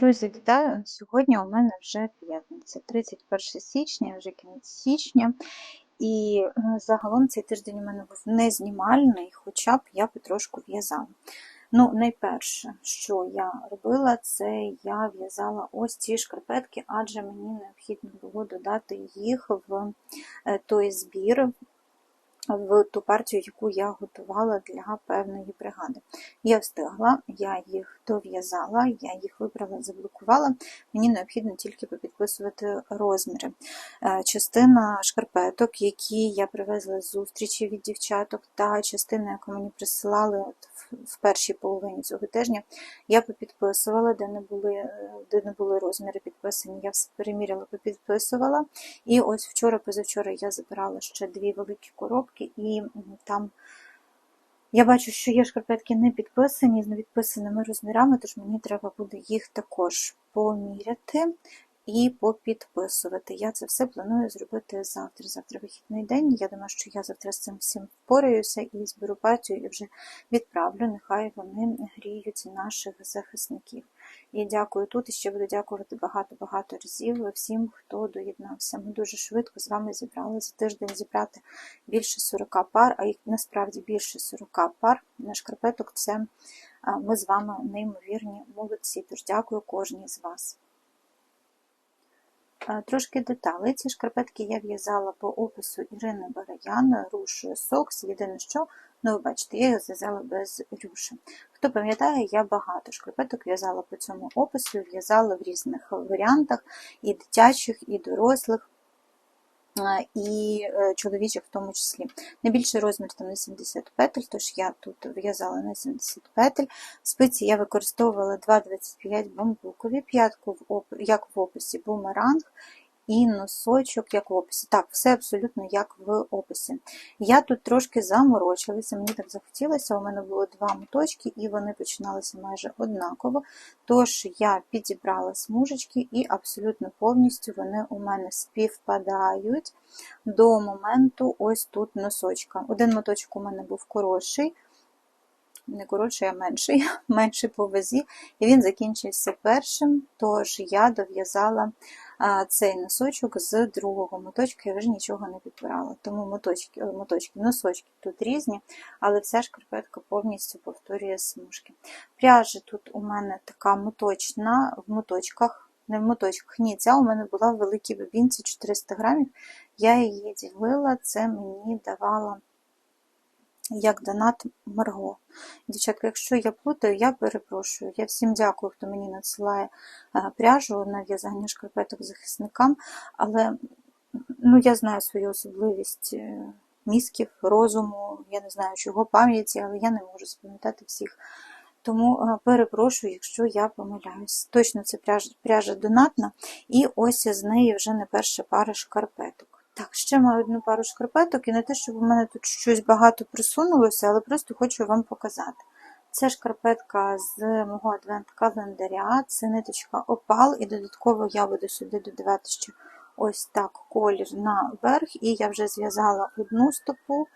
Друзі, вітаю! Сьогодні у мене вже п'ятниця, 31 січня, вже кінець січня. І е, загалом цей тиждень у мене був незнімальний, хоча б я потрошку в'язала. Ну, найперше, що я робила, це я в'язала ось ці шкарпетки, адже мені необхідно було додати їх в е, той збір, в ту партію, яку я готувала для певної бригади. Я встигла, я їх дов'язала, я їх вибрала, заблокувала. Мені необхідно тільки попідписувати розміри. Е, частина шкарпеток, які я привезла з зустрічі від дівчаток, та частина, яку мені присилали в першій половині цього тижня, я попідписувала, де не були е, де не були розміри підписані, я все переміряла, попідписувала. І ось вчора-позавчора я забирала ще дві великі коробки, і там я бачу, що є шкарпетки не підписані з невідписаними розмірами, тож мені треба буде їх також поміряти і попідписувати. Я це все планую зробити завтра. Завтра вихідний день. Я думаю, що я завтра з цим всім впораюся і зберу партію і вже відправлю. Нехай вони гріють наших захисників. І дякую тут і ще буду дякувати багато-багато разів всім, хто доєднався. Ми дуже швидко з вами зібрали за тиждень зібрати більше 40 пар, а їх насправді більше 40 пар на шкарпеток. Це ми з вами неймовірні молодці. Тож дякую кожній з вас. Трошки деталей. Ці шкарпетки я в'язала по опису Ірини Бараян, руш Сокс. Єдине, що, ну ви бачите, я їх зв'язала без рюши. Хто пам'ятає, я багато шкарпеток в'язала по цьому опису, в'язала в різних варіантах, і дитячих, і дорослих і е, чоловічих в тому числі. Найбільший розмір там на 70 петель, тож я тут в'язала на 70 петель. Спиці я використовувала 2,25 бамбукові, п'ятку, як в описі, бумеранг і носочок, як в описі. Так, все абсолютно як в описі. Я тут трошки заморочилася, мені так захотілося, у мене було два моточки, і вони починалися майже однаково. Тож я підібрала смужечки, і абсолютно повністю вони у мене співпадають до моменту ось тут носочка. Один моточок у мене був хороший. Не коротший, а менший, менший по вазі, і він закінчився першим, тож я дов'язала цей носочок з другого моточка я вже нічого не підбирала. Тому моточки, моточки, носочки тут різні, але вся шкарпетка повністю повторює смужки. Пряжа тут у мене така моточна в моточках, не в моточках, ні, ця у мене була в великій бобінці 400 грамів. Я її ділила, це мені давала як донат Марго. Дівчатка, якщо я плутаю, я перепрошую. Я всім дякую, хто мені надсилає е, пряжу на в'язання шкарпеток захисникам, але ну, я знаю свою особливість е, мізків, розуму, я не знаю, чого пам'яті, але я не можу запам'ятати всіх. Тому е, перепрошую, якщо я помиляюсь. Точно це пряжа, пряжа донатна, і ось з неї вже не перша пара шкарпеток. Так, ще маю одну пару шкарпеток, і не те, щоб у мене тут щось багато присунулося, але просто хочу вам показати. Це шкарпетка з мого адвент-календаря, це ниточка опал, і додатково я буду сюди додавати ще ось так колір на верх, і я вже зв'язала одну стопу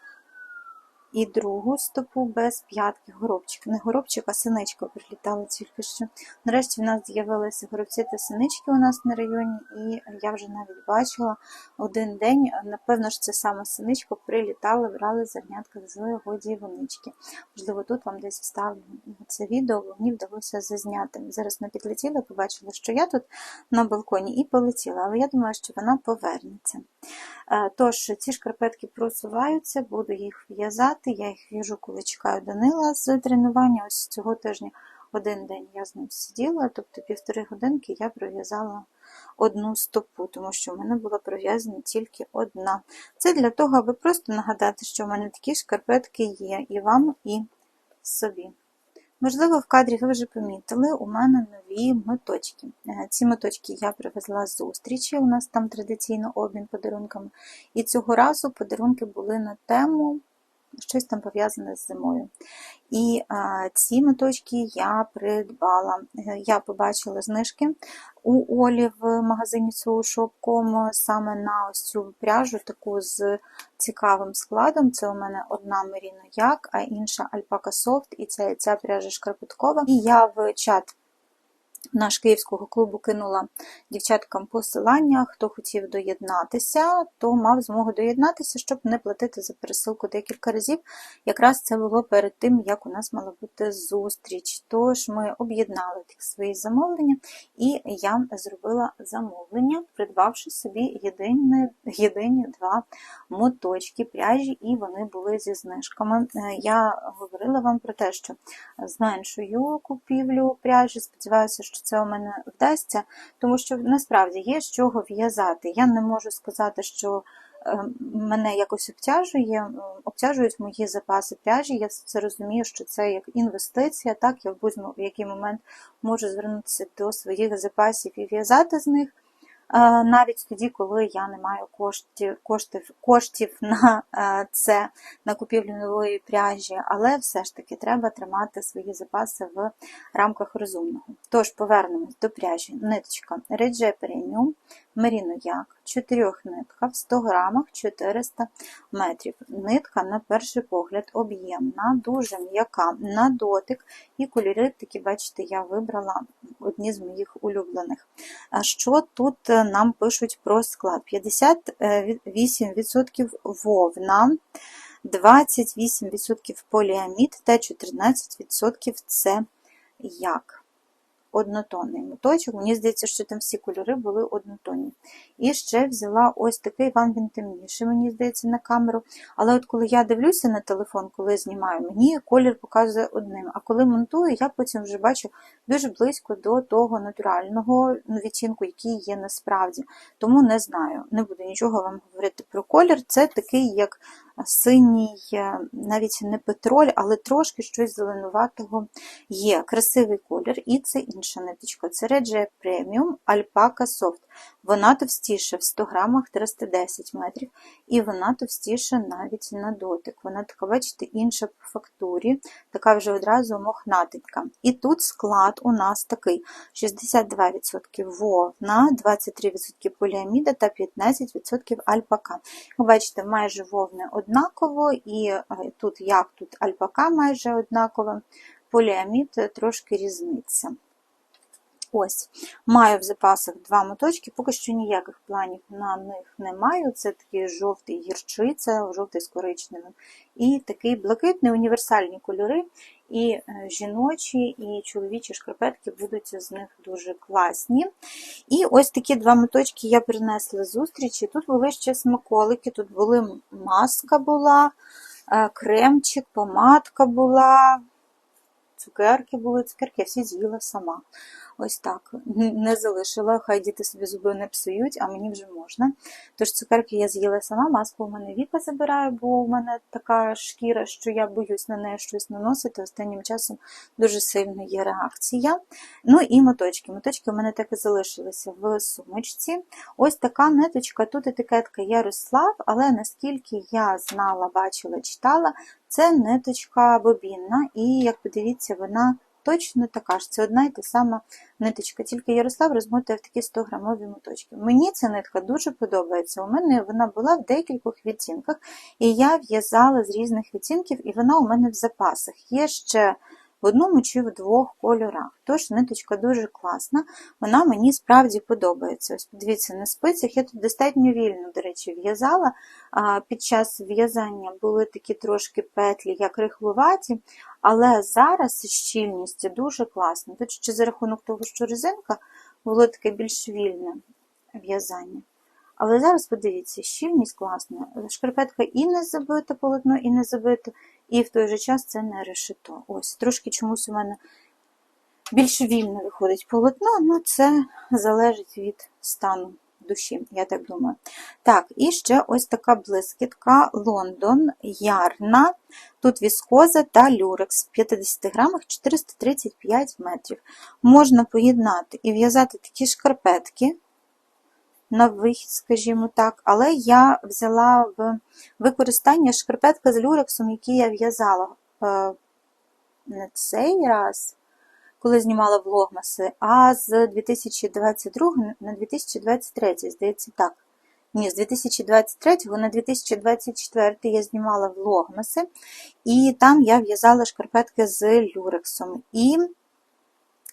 і другу стопу без п'ятки горобчик. Не горобчик, а синичка прилітала тільки що. Нарешті в нас з'явилися горобці та синички у нас на районі, і я вже навіть бачила один день, напевно ж, це саме синичка прилітала, брали зернятка з годівнички. Можливо, тут вам десь вставлю це відео, бо мені вдалося зазняти. Зараз не підлетіла, побачила, що я тут на балконі, і полетіла, але я думаю, що вона повернеться. Е, тож, ці шкарпетки просуваються, буду їх в'язати. Я їх в'яжу, коли чекаю Данила з тренування. Ось цього тижня один день я з ним сиділа, тобто півтори годинки я пров'язала одну стопу, тому що в мене була пров'язана тільки одна. Це для того, аби просто нагадати, що в мене такі шкарпетки є і вам, і собі. Можливо, в кадрі ви вже помітили, у мене нові моточки. Е, ці моточки я привезла з зустрічі, у нас там традиційно обмін подарунками. І цього разу подарунки були на тему щось там пов'язане з зимою. І а, ці моточки я придбала. Я побачила знижки у Олі в магазині Shop.com саме на ось цю пряжу, таку з цікавим складом. Це у мене одна Merino Як, а інша Alpaca Soft, і ця, ця пряжа шкарпеткова. І я в чат наш київського клубу кинула дівчаткам посилання. Хто хотів доєднатися, то мав змогу доєднатися, щоб не платити за пересилку декілька разів. Якраз це було перед тим, як у нас мала бути зустріч. Тож ми об'єднали свої замовлення, і я зробила замовлення, придбавши собі єдині, єдині два моточки пряжі, і вони були зі знижками. Е, Я говорила вам про те, що зменшую купівлю пряжі. Сподіваюся, що це у мене вдасться, тому що насправді є з чого в'язати. Я не можу сказати, що е, мене якось обтяжує, обтяжують мої запаси пряжі. Я це розумію, що це як інвестиція, так я в будь-який який момент можу звернутися до своїх запасів і в'язати з них. Е, Навіть тоді, коли я не маю коштів, коштів, коштів на е, це, на купівлю нової пряжі, але все ж таки треба тримати свої запаси в рамках розумного. Тож повернемось до пряжі. Ниточка Redje Premium Merino Як, 4 нитка в 100 грамах 400 метрів. Нитка, на перший погляд, об'ємна, дуже м'яка на дотик, і кольори такі, бачите, я вибрала одні з моїх улюблених. А що тут е, нам пишуть про склад? 58% вовна, 28% поліамід та 14% це як однотонний моточок. Мені здається, що там всі кольори були однотонні. І ще взяла ось такий, вам він темніший, мені здається, на камеру. Але от коли я дивлюся на телефон, коли знімаю, мені колір показує одним. А коли монтую, я потім вже бачу дуже близько до того натурального ну, відтінку, який є насправді. Тому не знаю, не буду нічого вам говорити про колір. Це такий, як синій, е, навіть не петроль, але трошки щось зеленуватого є. Красивий колір, і це інша ниточка. Це Regia Premium Alpaca Soft. Вона товстіша в 100 грамах 310 метрів, і вона товстіша навіть на дотик. Вона така, бачите, інша по фактурі, така вже одразу мохнатенька. І тут склад у нас такий: 62% вовна, 23% поліаміда та 15% альпака. Ви бачите, майже вовни однаково, і е, тут як тут альпака майже однаково, поліамід трошки різниця. Ось, маю в запасах два моточки, поки що ніяких планів на них не маю. Це такий жовтий гірчиця, жовтий з коричневим. І такий блакитний універсальні кольори. І е, жіночі, і чоловічі шкарпетки будуть з них дуже класні. І ось такі два моточки я принесла зустрічі. Тут були ще смаколики, тут були маска була, е, кремчик, помадка була, цукерки були, цукерки я всі з'їла сама. Ось так. Не залишила, хай діти собі зуби не псують, а мені вже можна. Тож цукерки я з'їла сама, маску у мене Віка забирає, бо у мене така шкіра, що я боюсь на неї щось наносити. Останнім часом дуже сильно є реакція. Ну і моточки. Моточки у мене так і залишилися в сумочці. Ось така ниточка, тут етикетка Ярослав, але наскільки я знала, бачила, читала, це ниточка бобінна, і як подивіться, вона точно така ж. Це одна і та сама ниточка. Тільки Ярослав розмотує в такі 100 грамові моточки. Мені ця нитка дуже подобається. У мене вона була в декількох відтінках, і я в'язала з різних відтінків, і вона у мене в запасах. Є ще в одному чи в двох кольорах. Тож ниточка дуже класна, вона мені справді подобається. Ось подивіться, на спицях я тут достатньо вільно, до речі, в'язала. Під час в'язання були такі трошки петлі, як рихлуваті, але зараз щільність дуже класна. Тут ще за рахунок того, що резинка було таке більш вільне в'язання. Але зараз подивіться, щільність класна. Шкарпетка і не забита полотно, і не забита, і в той же час це не решето. Ось, трошки чомусь у мене більш вільно виходить полотно, але це залежить від стану душі, я так думаю. Так, і ще ось така блискітка Лондон, ярна. Тут віскоза та люрекс в 50 грамах 435 метрів. Можна поєднати і в'язати такі шкарпетки. На вихід, скажімо так, але я взяла в використання шкарпетки з люрексом, які я в'язала е, не цей раз, коли знімала влогмаси, а з 2022 на 2023, здається, так. Ні, з 2023 на 2024 я знімала влогмаси, і там я в'язала шкарпетки з люрексом. І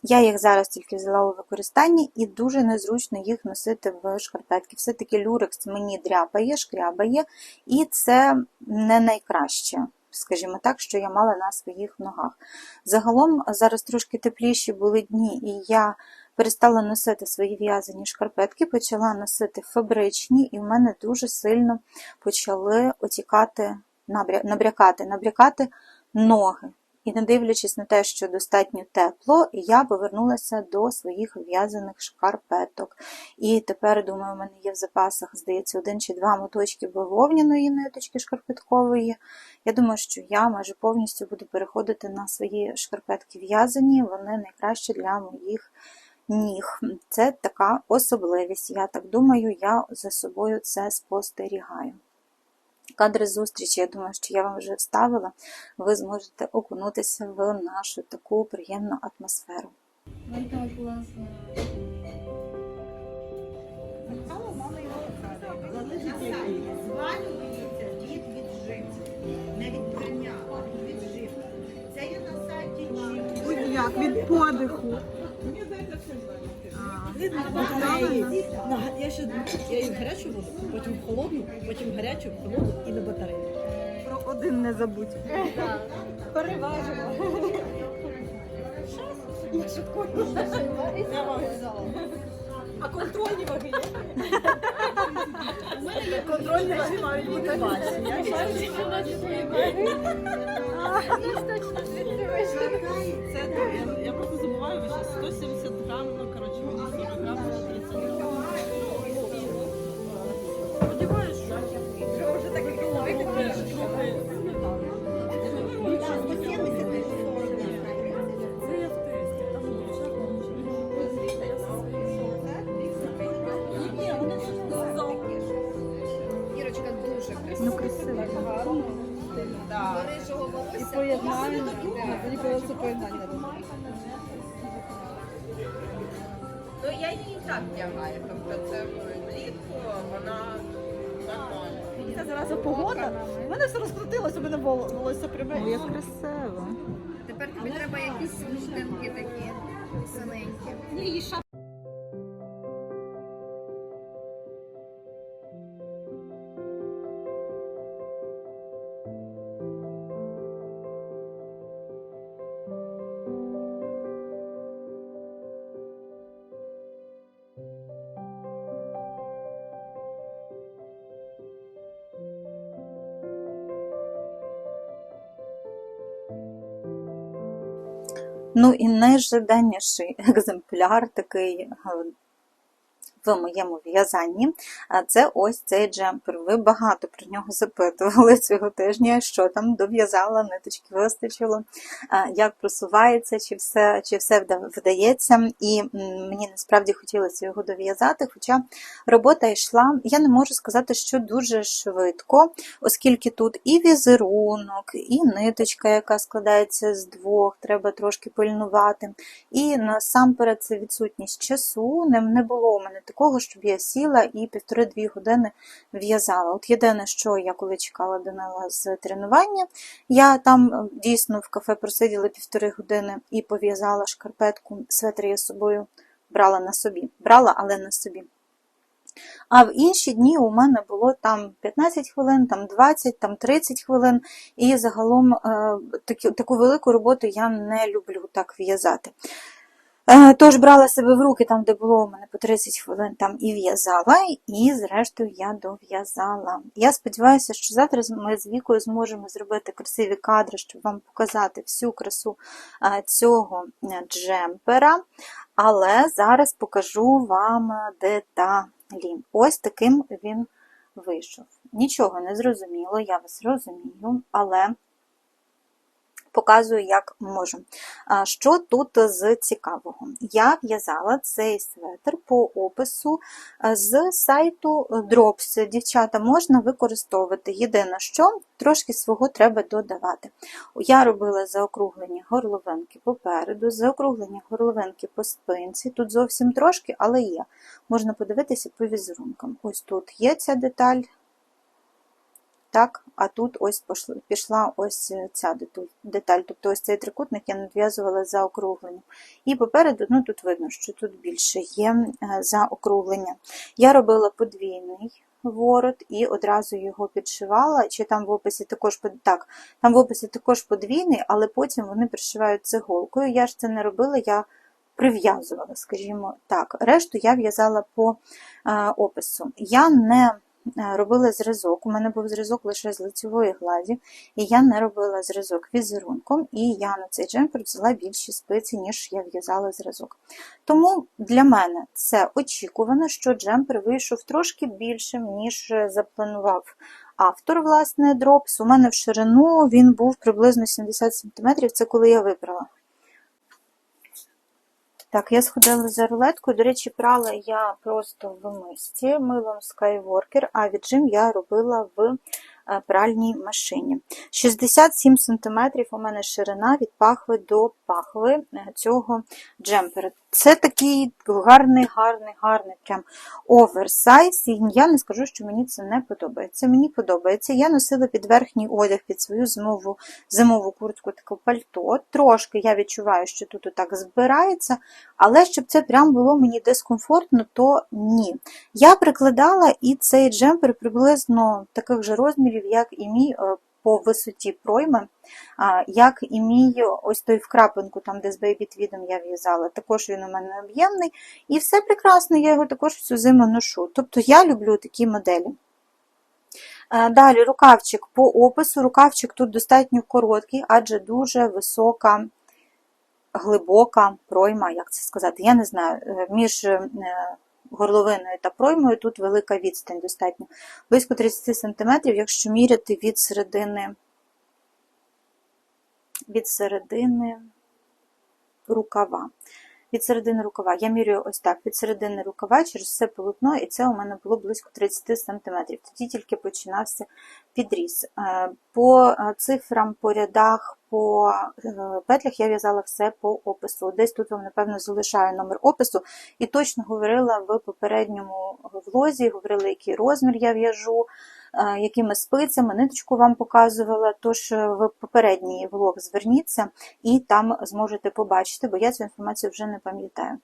я їх зараз тільки взяла у використанні, і дуже незручно їх носити в шкарпетки. Все-таки люрекс мені дряпає, шкрябає, і це не найкраще, скажімо так, що я мала на своїх ногах. Загалом зараз трошки тепліші були дні, і я перестала носити свої в'язані шкарпетки, почала носити фабричні, і в мене дуже сильно почали отікати, набрякати, набрякати ноги. І не дивлячись на те, що достатньо тепло, я повернулася до своїх в'язаних шкарпеток. І тепер, думаю, у мене є в запасах, здається, один чи два моточки бавовняної ниточки шкарпеткової. Я думаю, що я майже повністю буду переходити на свої шкарпетки в'язані, вони найкращі для моїх ніг. Це така особливість. Я так думаю, я за собою це спостерігаю. Кадри зустрічі, я думаю, що я вам вже вставила, ви зможете окунутися в нашу таку приємну атмосферу. Звалюється від відживки. Не від прання, а від відживки. Це є на сайті як від подиху. Батареї. Я ще я її в гарячу воду, потім в холодну, потім в гарячу, в холодну і на батарею. Про один не забудь. Переважимо. Я шуткую. Я вам взяла. А контрольні ваги є? У мене є контрольні ваги мають бути ваші. Я Це я, просто забуваю, ви ще 170 поєднання. Ну я її і так вдягаю, тобто це влітку, вона нормальна. Ця зараза погода. У мене все розкрутилося, у мене воло- волосся пряме. Ну, як красиво. Тепер тобі треба якісь смужинки такі синенькі. Ні, Ну і найжаданіший екземпляр такий е, в моєму в'язанні, це ось цей джемпер. Ви багато про нього запитували цього тижня, що там дов'язала, ниточки вистачило, як просувається, чи все, чи все вдається. І мені насправді хотілося його дов'язати, хоча робота йшла, я не можу сказати, що дуже швидко, оскільки тут і візерунок, і ниточка, яка складається з двох, треба трошки пильнувати. І насамперед це відсутність часу. Не, було у мене такого, щоб я сіла і півтори-дві години в'язала. От єдине, що я коли чекала Данила з тренування, я там е, дійсно в кафе просиділа півтори години і пов'язала шкарпетку. Светр я з собою брала на собі. Брала, але на собі. А в інші дні у мене було там 15 хвилин, там 20, там 30 хвилин, і загалом е, таку велику роботу я не люблю так в'язати. Е, Тож брала себе в руки там, де було у мене по 30 хвилин, там і в'язала, і зрештою я дов'язала. Я сподіваюся, що завтра ми з Вікою зможемо зробити красиві кадри, щоб вам показати всю красу е, цього е, джемпера. Але зараз покажу вам деталі. Ось таким він вийшов. Нічого не зрозуміло, я вас розумію, але Показую, як можу. Що тут з цікавого? Я в'язала цей светр по опису з сайту Drops. Дівчата можна використовувати. Єдине, що трошки свого треба додавати. Я робила заокруглені горловинки попереду, заокруглені горловинки по спинці. Тут зовсім трошки, але є. Можна подивитися по візерункам. Ось тут є ця деталь. Так, а тут ось пішла ось ця деталь-. Тобто ось цей трикутник я надв'язувала за округленням. І попереду, ну тут видно, що тут більше є е, заокруглення. Я робила подвійний ворот і одразу його підшивала. Чи там в описі також так, там в описі також подвійний, але потім вони пришивають цеголкою. Я ж це не робила, я прив'язувала, скажімо так. Решту я в'язала по е, опису. Я не е, робила зразок, у мене був зразок лише з лицевої гладі, і я не робила зразок візерунком, і я на цей джемпер взяла більші спиці, ніж я в'язала зразок. Тому для мене це очікувано, що джемпер вийшов трошки більшим, ніж запланував автор, власне, дропс. У мене в ширину він був приблизно 70 см, це коли я вибрала. Так, я сходила за рулеткою. До речі, прала я просто в мисці милом Skywalker, а віджим я робила в е, пральній машині. 67 см у мене ширина від пахви до пахви е, цього джемпера. Це такий гарний, гарний, гарний прям оверсайз. І я не скажу, що мені це не подобається. Мені подобається. Я носила під верхній одяг під свою зимову, зимову куртку таке пальто. Трошки я відчуваю, що тут отак збирається, але щоб це прям було мені дискомфортно, то ні. Я прикладала і цей джемпер приблизно таких же розмірів, як і мій е, по висоті пройми, як і мій ось той в крапинку, там де з Tweedом я в'язала. Також він у мене об'ємний. І все прекрасно, я його також всю зиму ношу. Тобто я люблю такі моделі. Далі рукавчик по опису. Рукавчик тут достатньо короткий, адже дуже висока, глибока пройма, як це сказати, я не знаю, е, між е, горловиною та проймою тут велика відстань достатньо. Близько 30 см, якщо міряти від середини, від середини рукава. Від середини рукава. Я міряю ось так, від середини рукава через все полотно, і це у мене було близько 30 см. Тоді тільки починався підріз. Е, По е, цифрам, по рядах, по е, петлях я в'язала все по опису. Десь тут вам, напевно, залишаю номер опису. І точно говорила в попередньому влозі, говорила, який розмір я в'яжу, якими спицями, ниточку вам показувала. Тож е, в попередній влог зверніться і там зможете побачити, бо я цю інформацію вже не пам'ятаю.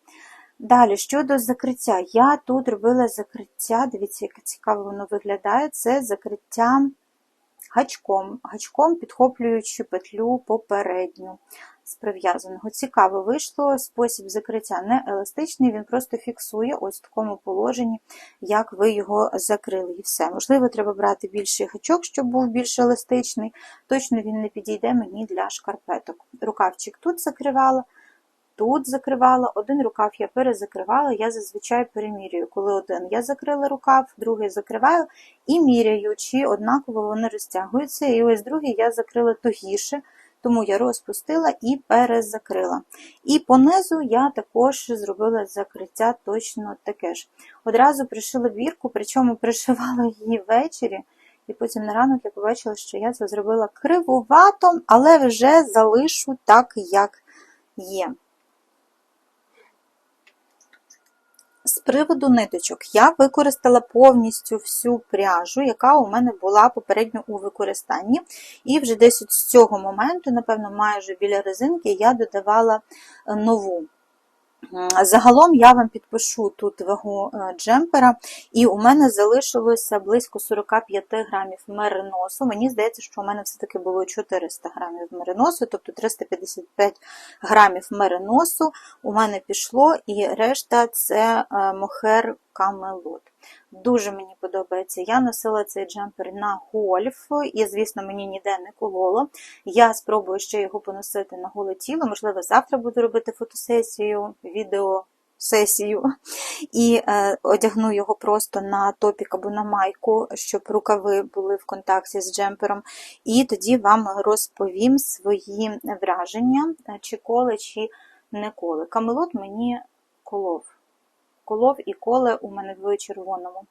Далі, щодо закриття, я тут робила закриття, дивіться, як цікаво воно виглядає. Це закриття гачком, гачком підхоплюючи петлю попередню з прив'язаного. Цікаво вийшло, спосіб закриття не еластичний, він просто фіксує ось в такому положенні, як ви його закрили, і все. Можливо, треба брати більший гачок, щоб був більш еластичний. Точно він не підійде мені для шкарпеток. Рукавчик тут закривала. Тут закривала, один рукав я перезакривала, я зазвичай перемірюю. Коли один я закрила рукав, другий закриваю і міряю, чи однаково вони розтягуються. І ось другий я закрила тугіше, тому я розпустила і перезакрила. І понизу я також зробила закриття точно таке ж. Одразу пришила бірку, причому пришивала її ввечері. І потім на ранок я побачила, що я це зробила кривувато, але вже залишу так, як є. З приводу ниточок, я використала повністю всю пряжу, яка у мене була попередньо у використанні. І вже десь з цього моменту, напевно, майже біля резинки, я додавала нову. Загалом я вам підпишу тут вагу е, джемпера, і у мене залишилося близько 45 грамів мериносу. Мені здається, що у мене все-таки було 400 грамів мериносу, тобто 355 грамів мериносу у мене пішло, і решта це е, мохер камелот. Дуже мені подобається. Я носила цей джемпер на гольф, і, звісно, мені ніде не кололо. Я спробую ще його поносити на голе тіло. Можливо, завтра буду робити фотосесію, відео сесію і е, одягну його просто на топік або на майку, щоб рукави були в контакті з джемпером. І тоді вам розповім свої враження, е, чи коле, чи не коле. Камелот мені колов. Колов і коле у мене в червоному.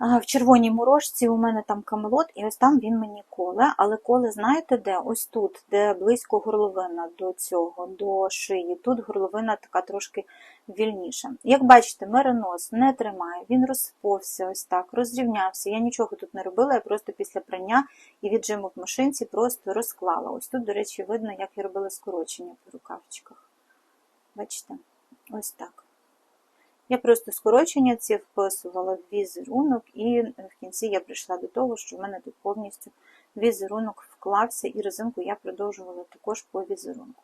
В червоній морожці у мене там камелот, і ось там він мені коле. Але коле, знаєте де? Ось тут, де близько горловина до цього, до шиї. Тут горловина така трошки вільніша. Як бачите, меринос не тримає, він розповся ось так, розрівнявся. Я нічого тут не робила, я просто після прання і віджиму в машинці просто розклала. Ось тут, до речі, видно, як я робила скорочення по рукавчиках. Бачите? Ось так. Я просто скорочення ці вписувала в візерунок, і в кінці я прийшла до того, що в мене тут повністю візерунок вклався, і резинку я продовжувала також по візерунку.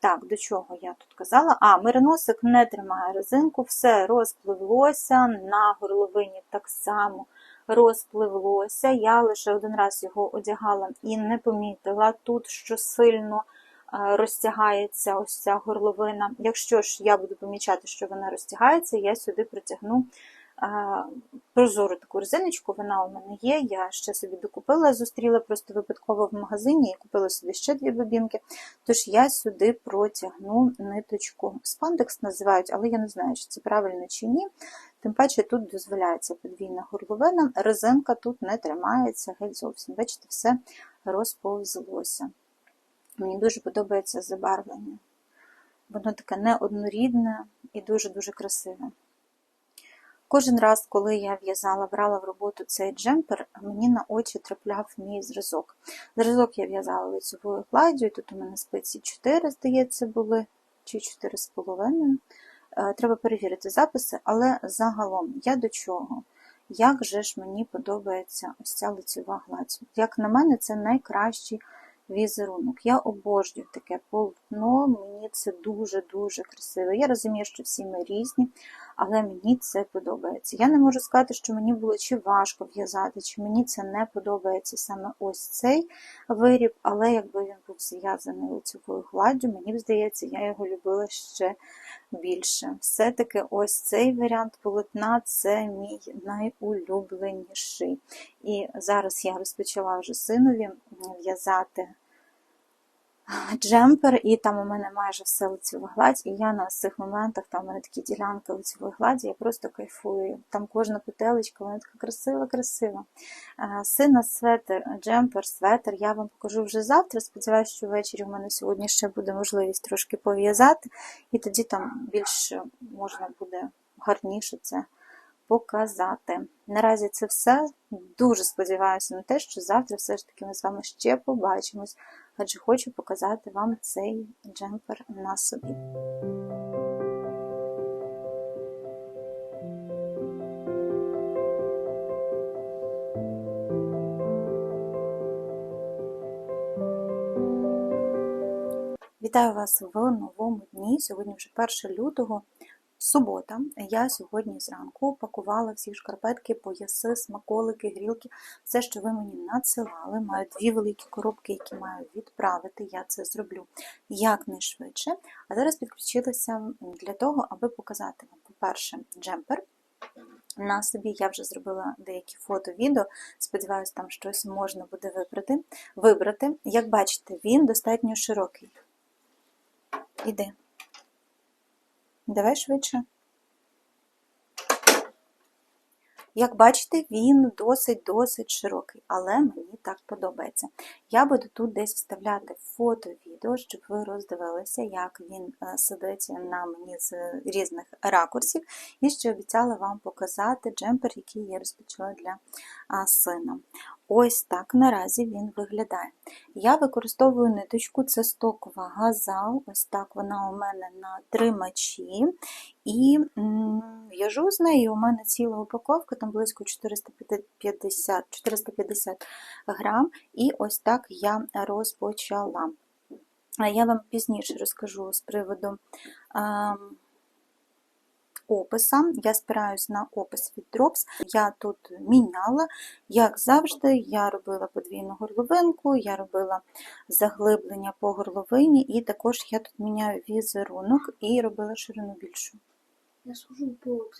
Так, до чого я тут казала? А, мериносик не тримає резинку, все розпливлося, на горловині так само розпливлося. Я лише один раз його одягала і не помітила тут, що сильно е, розтягається ось ця горловина. Якщо ж я буду помічати, що вона розтягається, я сюди протягну е, прозору таку резиночку, вона у мене є. Я ще собі докупила, зустріла просто випадково в магазині і купила собі ще дві бобінки. Тож я сюди протягну ниточку. Спандекс називають, але я не знаю, чи це правильно чи ні. Тим паче тут дозволяється подвійна горловина, резинка тут не тримається геть зовсім. Бачите, все розповзлося. Мені дуже подобається забарвлення. Воно таке неоднорідне і дуже-дуже красиве. Кожен раз, коли я в'язала, брала в роботу цей джемпер, мені на очі трапляв мій зразок. Зразок я в'язала лицевою гладдю, тут у мене спиці 4, здається, були, чи 4,5. Е, Треба перевірити записи, але загалом я до чого? Як же ж мені подобається ось ця лицева гладь? Як на мене, це найкращий візерунок. Я обожнюю таке полотно, мені це дуже-дуже красиво. Я розумію, що всі ми різні, але мені це подобається. Я не можу сказати, що мені було чи важко в'язати, чи мені це не подобається саме ось цей виріб, але якби він був зв'язаний лицевою гладдю, мені б здається, я його любила ще більше. Все-таки ось цей варіант полотна це мій найулюбленіший. І зараз я розпочала вже синові в'язати джемпер, і там у мене майже все лицева гладь, і я на цих моментах, там у мене такі ділянки лицевої гладі, я просто кайфую. Там кожна петелечка, вона така красива-красива. Е, Сина светер, джемпер, светер я вам покажу вже завтра. Сподіваюся, що ввечері у мене сьогодні ще буде можливість трошки пов'язати, і тоді там більше можна буде гарніше це показати. Наразі це все. Дуже сподіваюся на те, що завтра все ж таки ми з вами ще побачимось, адже хочу показати вам цей джемпер на собі. Вітаю вас в новому дні. Сьогодні вже 1 лютого. Субота. Я сьогодні зранку пакувала всі шкарпетки, пояси, смаколики, грілки, все, що ви мені надсилали. Маю дві великі коробки, які маю відправити. Я це зроблю якнайшвидше. А зараз підключилася для того, аби показати вам, по-перше, джемпер. На собі я вже зробила деякі фото, відео. Сподіваюсь, там щось можна буде вибрати. Як бачите, він достатньо широкий. Іди. Давай швидше. Як бачите, він досить-досить широкий, але мені так подобається. Я буду тут десь вставляти фото, відео, щоб ви роздивилися, як він е, сидить на мені з різних ракурсів, і ще обіцяла вам показати джемпер, який я розпочала для сина. Ось так наразі він виглядає. Я використовую ниточку, це стокова газал, ось так вона у мене на тримачі. І в'яжу з нею, у мене ціла упаковка, там близько 450 450 грам, і ось так я розпочала. Я вам пізніше розкажу з приводу описа. Я спираюсь на опис від Drops. Я тут міняла, як завжди, я робила подвійну горловинку, я робила заглиблення по горловині, і також я тут міняю візерунок і робила ширину більшу. Я сужу по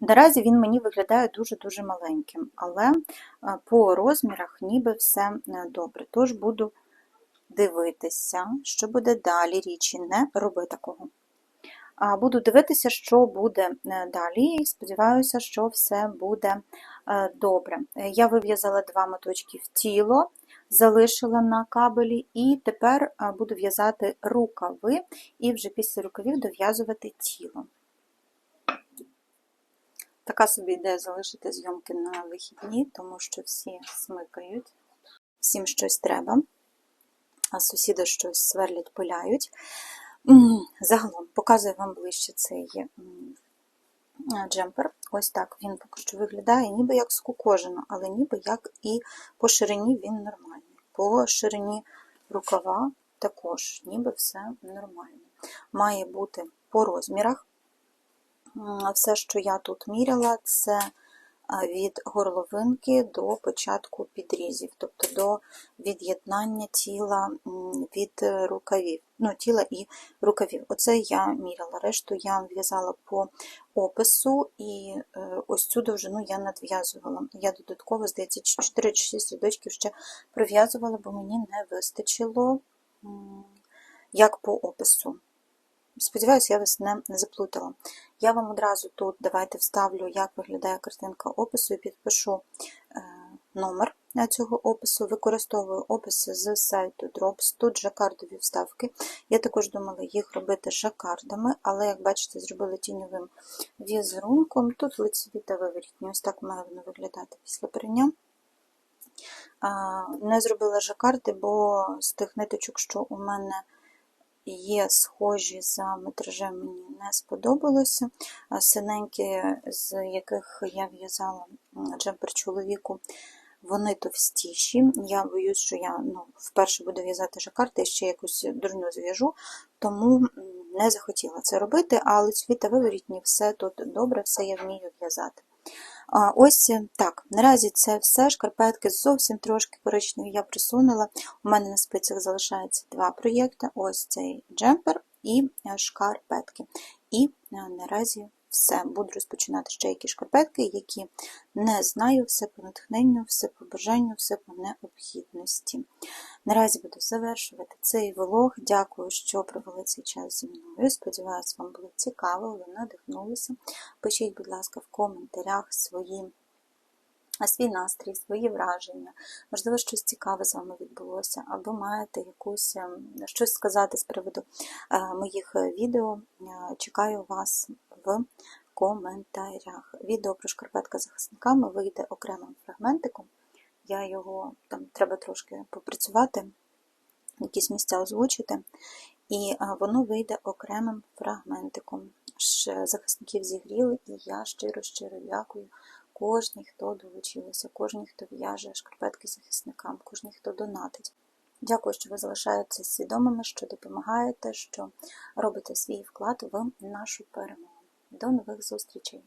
Наразі він мені виглядає дуже-дуже маленьким, але е, по розмірах ніби все е, добре. Тож буду дивитися, що буде далі. Річі не роби такого. Буду дивитися, що буде е, далі, і сподіваюся, що все буде е, добре. Е, Я вив'язала два моточки в тіло, залишила на кабелі, і тепер буду в'язати рукави, і вже після рукавів дов'язувати тіло. Така собі ідея залишити зйомки на вихідні, тому що всі смикають, всім щось треба, а сусіди щось сверлять, пиляють. Загалом показую вам ближче цей джемпер. Ось так він поки що виглядає, ніби як скукожено, але ніби як і по ширині він нормальний. По ширині рукава також ніби все нормально. Має бути по розмірах. Все, що я тут міряла, це від горловинки до початку підрізів, тобто до від'єднання тіла від рукавів, ну, тіла і рукавів. Оце я міряла. Решту я в'язала по опису, і е, ось цю довжину я надв'язувала. Я додатково, здається, 4 чи 6 рядочків ще пров'язувала, бо мені не вистачило як по опису. Сподіваюся, я вас не заплутала. Я вам одразу тут давайте вставлю, як виглядає картинка опису і підпишу е, номер цього опису. Використовую описи з сайту Drops. Тут жакардові вставки. Я також думала їх робити жакардами, але, як бачите, зробила тіньовим візерунком. Тут лицеві та виворітні. Ось так має воно виглядати після прання. Не зробила жакарди, бо з тих ниточок, що у мене є схожі за метражем, мені не сподобалося. Синенькі, з яких я в'язала джемпер чоловіку, вони товстіші. Я боюсь, що я ну, вперше буду в'язати жакарди, і ще якусь дурню зв'яжу, тому не захотіла це робити, але цвіта виворітні, все тут добре, все я вмію в'язати. А, Ось так. Наразі це все. Шкарпетки зовсім трошки коричневі я присунула. У мене на спицях залишається два проєкти: ось цей джемпер і е, шкарпетки. І е, наразі все. Буду розпочинати ще якісь шкарпетки, які не знаю, все по натхненню, все по бажанню, все по необхідності. Наразі буду завершувати цей влог. Дякую, що провели цей час зі мною. Сподіваюсь, вам було цікаво, ви надихнулися. Пишіть, будь ласка, в коментарях свої. Свій настрій, свої враження, можливо, щось цікаве з вами відбулося, або маєте якусь ем, щось сказати з приводу е, моїх відео. Е, Чекаю вас в коментарях. Відео про шкарпетка захисниками вийде окремим фрагментиком. Я його там треба трошки попрацювати, якісь місця озвучити, і е, воно вийде окремим фрагментиком. Захисників зігріли, і я щиро-щиро дякую кожній, хто долучилися, кожній, хто в'яже шкарпетки захисникам, кожній, хто донатить. Дякую, що ви залишаєтеся свідомими, що допомагаєте, що робите свій вклад в нашу перемогу. До нових зустрічей!